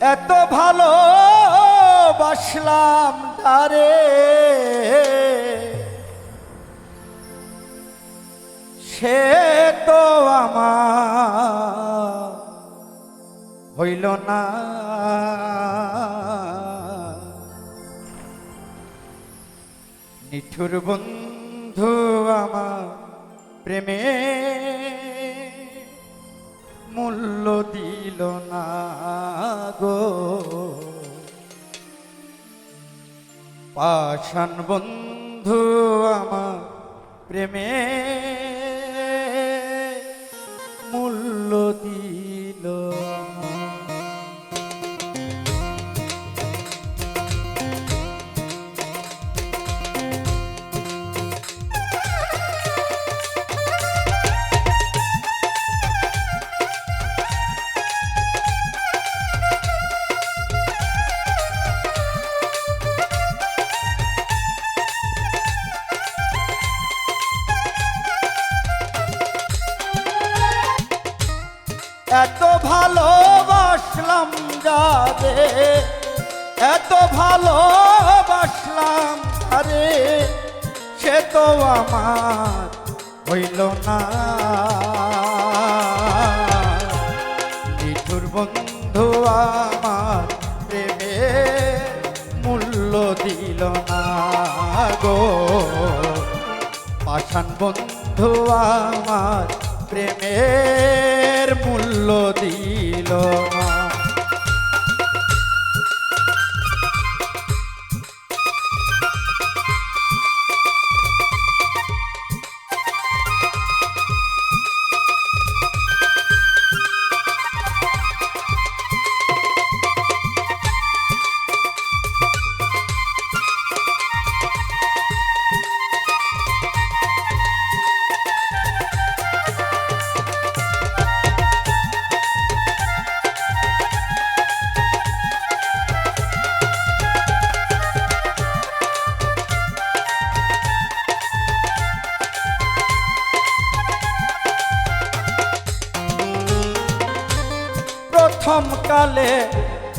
এত ভালো বাসলাম তারে। সে তো আমার হইল না। নিঠুর বন্ধু আমার প্রেমে মূল্য দিল না গো। পাশান বন্ধু আমার প্রেমে মূল্য দিল ভালোবাসলাম যাবে এত ভালোবাসলাম আরে সে তো আমার হইল না। নিঠুর বন্ধু আমার প্রেমে মূল্য দিল না গো। পাষাণ বন্ধু আমার প্রেমের মূল্য দিল না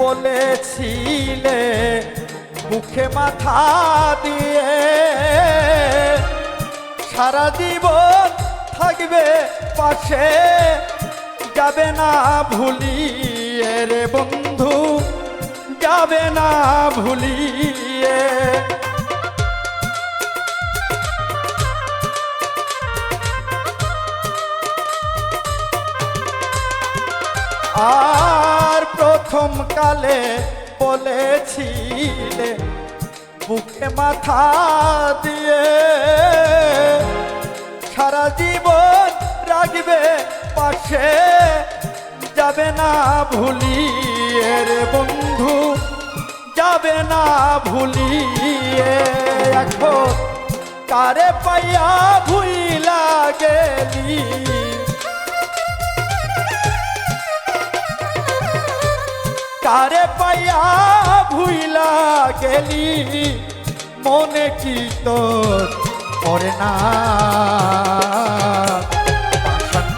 বলেছিলে, মুখে মাথা দিয়ে। সারা জীবন থাকবে পাশে, যাবে না ভুলিয়ে রে বন্ধু, যাবে না ভুলিয়ে। আর প্রথম কালে বলেছিলে, বুকে মাথা দিয়ে সারা জীবন রাখবে পাশে যাবে না ভুলিয়ে রে বন্ধু, যাবে না ভুলিয়ে। এখন কারে পাইয়া ভুইলা গেলি? কারে পাইয়া ভুইলা গেলি? মনে কি তোর পড়ে না?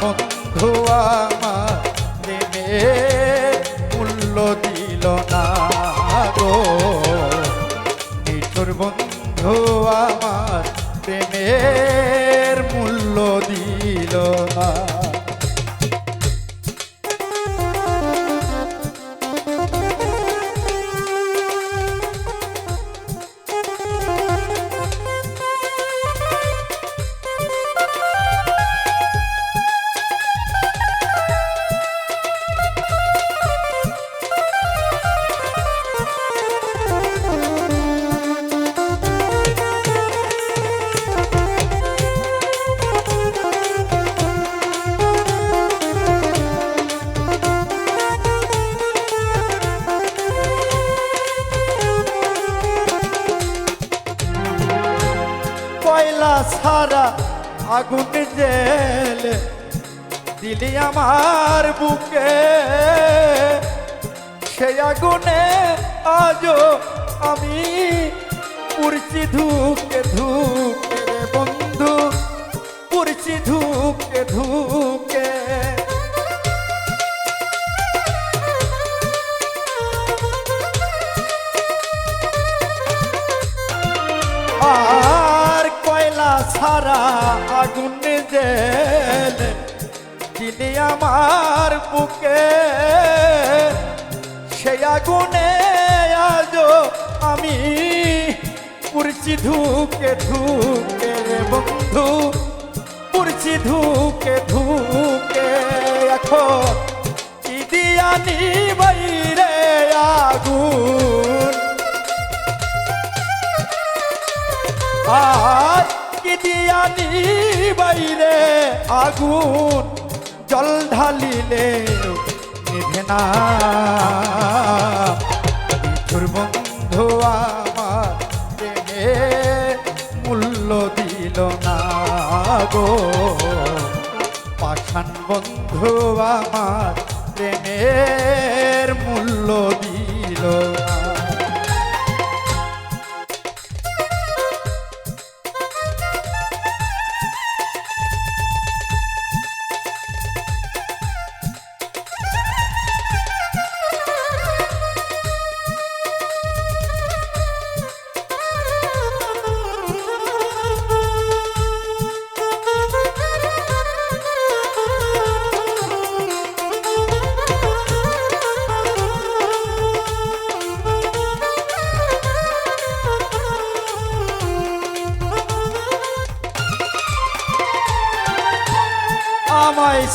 বন্ধু আমার প্রেমে মূল্য দিল না গো। নিঠুর বন্ধু আমার প্রেমের মূল্য দিল না। সারা আগুন জেল। দিলি আমার বুকে। সেই আগুনে আজও আমি পুরছি ধুকে ধুকে বন্ধু। পুরছি ধুকে ধুকে সারা আগুন জেল দিলি আমার বুকে। সেই আগুনে আজ আমি পুরছি ধুকে ধুকে রে বন্ধু পুরছি ধুকে ধুকে। এখন দিয়ানি বাইরে আগুন। আর কি দিয়ানি বাইরে আগুন জল ঢালিলে নিভে না। তোর বন্ধু আমার মূল্য দিল না গো। পাষাণ বন্ধু আমার প্রেমের মূল্য দিল না।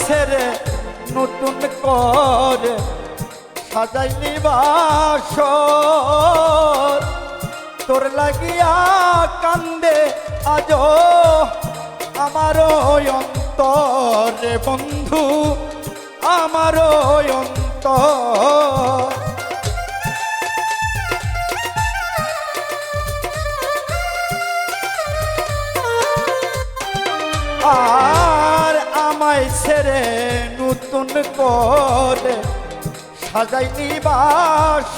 ছেড়ে নতুন করে সাজাই নিবাস তোর লাগিয়া কান্দে আজ আমার অন্তরে বন্ধু আমার অন্তর। করে সাজাই নিবাস।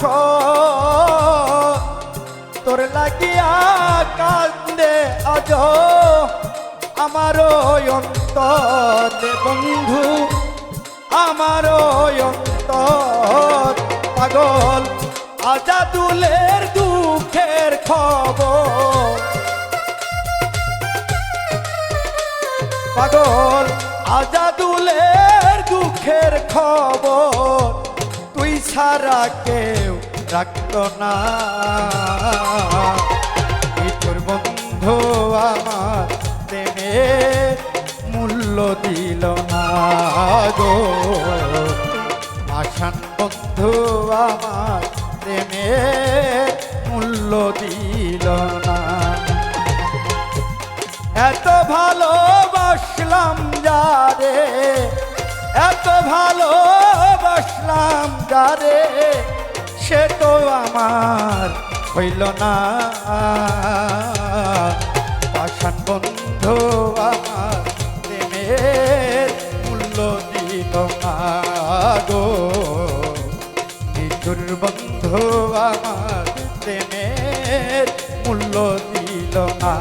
তোর লাগিয়া কান্দে আজ আমার অন্তর বন্ধু, আমার অন্তর পাগল। আজাদুলের দুঃখের খবর। পাগল, আজাদুলের দুঃখের খবর, তুই ছাড়া কেউ রাখত না। তোর বন্ধু আমার প্রেমে মূল্য দিল না গো। আসান বন্ধু আমার প্রেমে মূল্য দিল না। এত ভালোবাসলাম যারে এত ভালোবাসলাম যারে, সে তো আমার হইল না। পাষাণ বন্ধু আমার প্রেমের মূল্য দিল না গো। নিঠুর বন্ধু আমার প্রেমের মূল্য দিল না।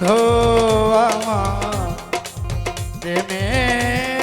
ধো আমার প্রেমের